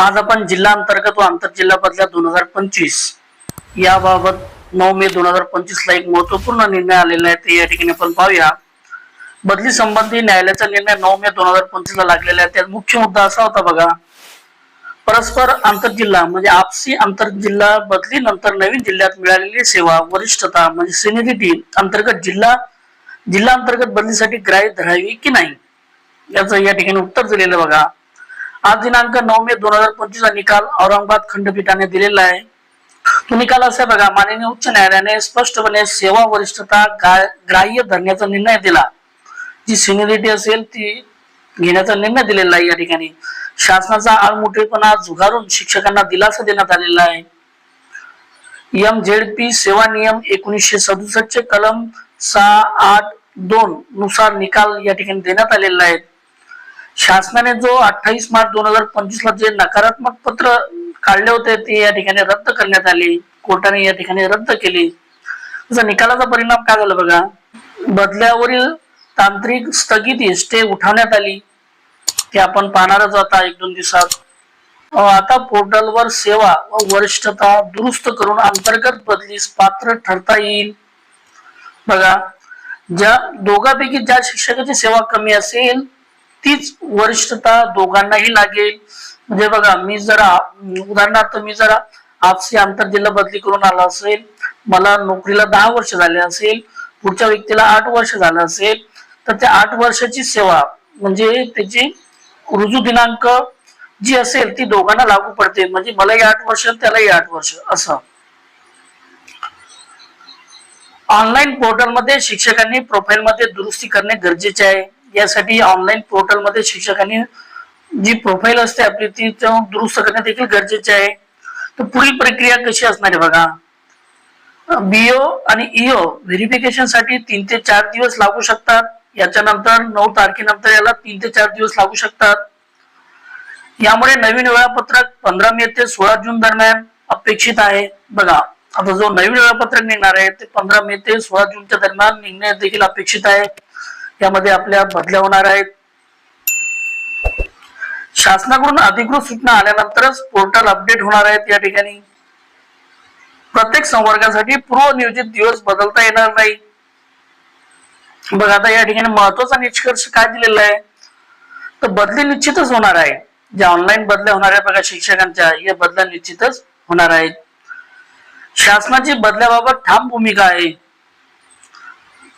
आज आपण जिल्हा अंतर्गत व आंतरजिल्हा बदल्या दोन हजार पंचवीस याबाबत नऊ मे दोन हजार पंचवीस ला एक महत्त्वपूर्ण निर्णय आलेला आहे ते या ठिकाणी आपण पाहूया. बदली संबंधी न्यायालयाचा निर्णय नऊ मे दोन हजार पंचवीस ला लागलेला आहे. त्यात मुख्य मुद्दा असा होता बघा परस्पर आंतरजिल्हा म्हणजे आपसी आंतरजिल्हा बदली नंतर नवीन जिल्ह्यात मिळालेली सेवा वरिष्ठता म्हणजे सिनिरिटी अंतर्गत जिल्हा जिल्हा अंतर्गत बदलीसाठी ग्राह्य धरावी की नाही? याचं या ठिकाणी उत्तर दिलेलं बघा. आज दिनांक नऊ मे दोन हजार पंचवीस चा निकाल औरंगाबाद खंडपीठाने दिलेला आहे. तो निकाल असा बघा माननीय उच्च न्यायालयाने स्पष्टपणे सेवा वरिष्ठता ग्राह्य धरण्याचा निर्णय दिला. जी सिनियरिटी असेल ती घेण्याचा निर्णय दिलेला आहे या ठिकाणी. शासनाचा आळमुठेपणा झुगारून शिक्षकांना दिलासा देण्यात आलेला आहे. एम झेड पी सेवा नियम एकोणीसशे सदुसष्ट चे कलम सहा आठ दोन नुसार निकाल या ठिकाणी देण्यात आलेला आहे. शासनाने जो अठ्ठावीस मार्च दोन हजार पंचवीस ला जे नकारात्मक पत्र काढले होते ते या ठिकाणी रद्द करण्यात आले. कोर्टाने या ठिकाणी रद्द केले. त्याचा निकालाचा परिणाम काय झाला बघा? बदल्यावरील तांत्रिक स्थगिती स्टे उठवण्यात आली. ते आपण पाहणारच आता एक दोन दिवसात. आता पोर्टलवर सेवा व वरिष्ठता दुरुस्त करून अंतर्गत बदलीस पात्र ठरता येईल. बघा ज्या दोघांपैकी ज्या शिक्षकाची सेवा कमी असेल तीच वरिष्ठता दोघांनाही लागेल. म्हणजे बघा मी जरा उदाहरणार्थ मी जरा आपसी आंतरजिल्हा बदली करून आला असेल. मला नोकरीला दहा वर्ष झाले असेल. पुढच्या व्यक्तीला आठ वर्ष झालं असेल. तर त्या आठ वर्षाची सेवा म्हणजे त्याची रुजू दिनांक जी असेल ती दोघांना लागू पडते. म्हणजे मलाही आठ वर्ष त्यालाही आठ वर्ष असं. ऑनलाईन पोर्टलमध्ये शिक्षकांनी प्रोफाईलमध्ये दुरुस्ती करणे गरजेचे आहे. यासाठी ऑनलाईन पोर्टलमध्ये शिक्षकांनी जी प्रोफाईल असते आपली ती दुरुस्त करणे देखील गरजेचे आहे. तर पुढील प्रक्रिया कशी असणार आहे बघा. बीओ आणि ईओ व्हेरिफिकेशनसाठी तीन ते चार दिवस लागू शकतात. याच्यानंतर नऊ तारखेनंतर याला तीन ते चार दिवस लागू शकतात. यामुळे नवीन वेळापत्रक पंधरा मे ते सोळा जून दरम्यान अपेक्षित आहे. बघा आता जो नवीन वेळापत्रक निघणार आहे ते पंधरा मे ते सोळा जूनच्या दरम्यान निघणे देखील अपेक्षित आहे. यामध्ये आपल्या बदल्या होणार आहेत शासनाकडून अधिकृत सूचना आल्यानंतरच पोर्टल अपडेट होणार आहेत या ठिकाणी. प्रत्येक संवर्गासाठी पूर्व नियोजित दिवस बदलता येणार नाही. बघा आता या ठिकाणी महत्त्वाचा निष्कर्ष काय दिलेला आहे? तर बदली निश्चितच होणार आहे. ज्या ऑनलाईन बदल्या होणार आहे बघा शिक्षकांच्या या बदल्या निश्चितच होणार आहेत. शासनाची बदल्याबाबत ठाम भूमिका आहे.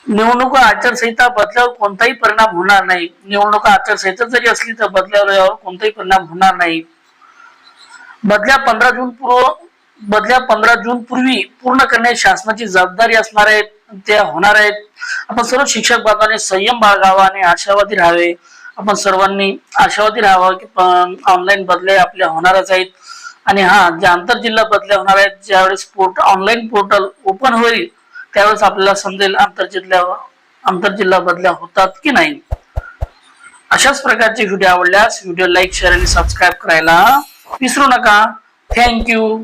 निवडणूक आचारसंहिता बदल्यावर कोणताही परिणाम होणार नाही. निवडणूक आचारसंहिता जरी असली तर बदल्यावर कोणताही परिणाम होणार नाही. बदल्या पंधरा जून पूर्व बदल्या पंधरा जून पूर्वी पूर्ण करणे शासनाची जबाबदारी असणार आहे त्या होणार आहेत. आपण सर्व शिक्षक बांधवांनी संयम बाळगावा आणि आशावादी राहावे. आपण सर्वांनी आशावादी राहावा की ऑनलाईन बदल्या आपल्या होणारच आहेत. आणि हा ज्या आंतरजिल्हा बदल्या होणार आहेत ज्यावेळेस पोर्ट ऑनलाईन पोर्टल ओपन होईल त्यावेळेस आपल्याला समजेल आंतरजिल्हा आंतरजिल्हा बदल्या होतात की नाही. अशाच प्रकारचे व्हिडिओ आवडल्यास व्हिडिओ लाईक शेअर आणि सबस्क्राईब करायला विसरू नका. थँक्यू